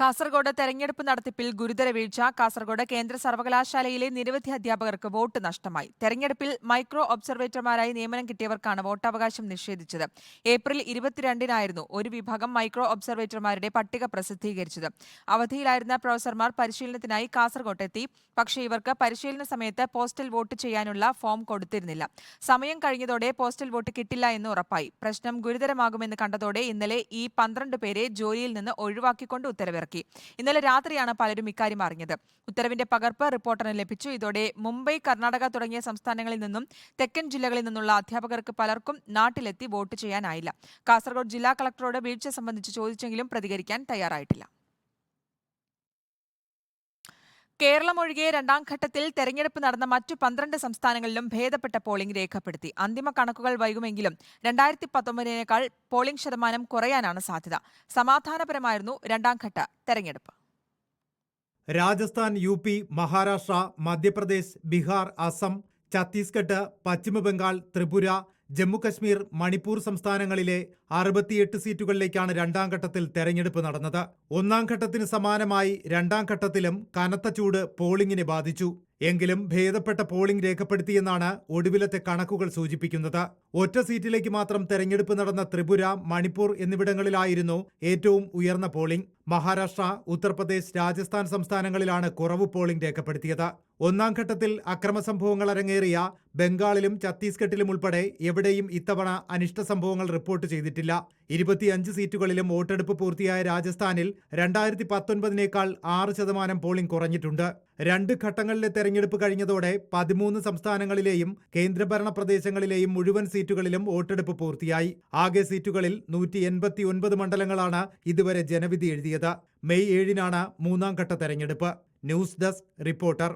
കാസർഗോഡ് തെരഞ്ഞെടുപ്പ് നടത്തിപ്പിൽ ഗുരുതര വീഴ്ച. കാസർഗോഡ് കേന്ദ്ര സർവകലാശാലയിലെ നിരവധി അധ്യാപകർക്ക് വോട്ട് നഷ്ടമായി. തെരഞ്ഞെടുപ്പിൽ മൈക്രോ ഒബ്സർവേറ്റർമാരായി നിയമനം കിട്ടിയവർക്കാണ് വോട്ടവകാശം നിഷേധിച്ചത്. ഏപ്രിൽ ഇരുപത്തിരണ്ടിനായിരുന്നു ഒരു വിഭാഗം മൈക്രോ ഒബ്സർവേറ്റർമാരുടെ പട്ടിക പ്രസിദ്ധീകരിച്ചത്. അവധിയിലായിരുന്ന പ്രൊഫസർമാർ പരിശീലനത്തിനായി കാസർഗോട്ടെത്തി പക്ഷേ ഇവർക്ക് പരിശീലന സമയത്ത് പോസ്റ്റൽ വോട്ട് ചെയ്യാനുള്ള ഫോം കൊടുത്തിരുന്നില്ല. സമയം കഴിഞ്ഞതോടെ പോസ്റ്റൽ വോട്ട് കിട്ടില്ല എന്ന് ഉറപ്പായി. പ്രശ്നം ഗുരുതരമാകുമെന്ന് കണ്ടതോടെ ഇന്നലെ ഈ പന്ത്രണ്ട് പേരെ ജോലിയിൽ നിന്ന് ഒഴിവാക്കിക്കൊണ്ട് ഉത്തരവിറക്കി. ഇന്നലെ രാത്രിയാണ് പലരും ഇക്കാര്യം അറിഞ്ഞത്. ഉത്തരവിന്റെ പകർപ്പ് റിപ്പോർട്ടറിന് ലഭിച്ചു. ഇതോടെ മുംബൈ കർണാടക തുടങ്ങിയ സംസ്ഥാനങ്ങളിൽ നിന്നും തെക്കൻ ജില്ലകളിൽ നിന്നുള്ള അധ്യാപകർക്ക് പലർക്കും നാട്ടിലെത്തി വോട്ട് ചെയ്യാനായില്ല. കാസർഗോഡ് ജില്ലാ കളക്ടറോട് വീഴ്ച സംബന്ധിച്ച് ചോദിച്ചെങ്കിലും പ്രതികരിക്കാൻ തയ്യാറായിട്ടില്ല. കേരളം ഒഴികെ രണ്ടാം ഘട്ടത്തിൽ തെരഞ്ഞെടുപ്പ് നടന്ന മറ്റു പന്ത്രണ്ട് സംസ്ഥാനങ്ങളിലും ഭേദപ്പെട്ട പോളിംഗ് രേഖപ്പെടുത്തി. അന്തിമ കണക്കുകൾ വൈകുമെങ്കിലും രണ്ടായിരത്തി പത്തൊമ്പതിനേക്കാൾ പോളിംഗ് ശതമാനം കുറയാനാണ് സാധ്യത. സമാധാനപരമായിരുന്നു രണ്ടാം ഘട്ട തെരഞ്ഞെടുപ്പ്. രാജസ്ഥാൻ യു പി മഹാരാഷ്ട്ര മധ്യപ്രദേശ് ബീഹാർ അസം ഛത്തീസ്ഗഡ് പശ്ചിമബംഗാൾ ത്രിപുര ജമ്മുകശ്മീർ മണിപ്പൂർ സംസ്ഥാനങ്ങളിലെ അറുപത്തിയെട്ട് സീറ്റുകളിലേക്കാണ് രണ്ടാം ഘട്ടത്തിൽ തെരഞ്ഞെടുപ്പ് നടന്നത്. ഒന്നാം ഘട്ടത്തിന് സമാനമായി രണ്ടാം ഘട്ടത്തിലും കനത്ത ചൂട് പോളിംഗിനെ ബാധിച്ചു. എങ്കിലും ഭേദപ്പെട്ട പോളിംഗ് രേഖപ്പെടുത്തിയെന്നാണ് ഒടുവിലത്തെ കണക്കുകൾ സൂചിപ്പിക്കുന്നത്. ഒറ്റ സീറ്റിലേക്ക് മാത്രം തെരഞ്ഞെടുപ്പ് നടന്ന ത്രിപുര മണിപ്പൂർ എന്നിവിടങ്ങളിലായിരുന്നു ഏറ്റവും ഉയർന്ന പോളിംഗ്. മഹാരാഷ്ട്ര ഉത്തർപ്രദേശ് രാജസ്ഥാൻ സംസ്ഥാനങ്ങളിലാണ് കുറവ് പോളിംഗ് രേഖപ്പെടുത്തിയത്. ഒന്നാം ഘട്ടത്തിൽ അക്രമസംഭവങ്ങൾ അരങ്ങേറിയ ബംഗാളിലും ഛത്തീസ്ഗഡിലും ഉൾപ്പെടെ എവിടെയും ഇത്തവണ അനിഷ്ട സംഭവങ്ങൾ റിപ്പോർട്ട് ചെയ്തിട്ടില്ല. ഇരുപത്തിയഞ്ച് സീറ്റുകളിലും വോട്ടെടുപ്പ് പൂർത്തിയായ രാജസ്ഥാനിൽ രണ്ടായിരത്തി പത്തൊൻപതിനേക്കാൾ ആറ് ശതമാനം പോളിംഗ് കുറഞ്ഞിട്ടുണ്ട്. രണ്ട് ഘട്ടങ്ങളിലെ തെരഞ്ഞെടുപ്പ് കഴിഞ്ഞതോടെ പതിമൂന്ന് സംസ്ഥാനങ്ങളിലെയും കേന്ദ്രഭരണ പ്രദേശങ്ങളിലെയും മുഴുവൻ സീറ്റുകളിലും വോട്ടെടുപ്പ് പൂർത്തിയായി. ആകെ സീറ്റുകളിൽ നൂറ്റി മണ്ഡലങ്ങളാണ് ഇതുവരെ ജനവിധി എഴുതിയത്. മെയ് ഏഴിനാണ് മൂന്നാം ഘട്ട തെരഞ്ഞെടുപ്പ്. News desk reporter.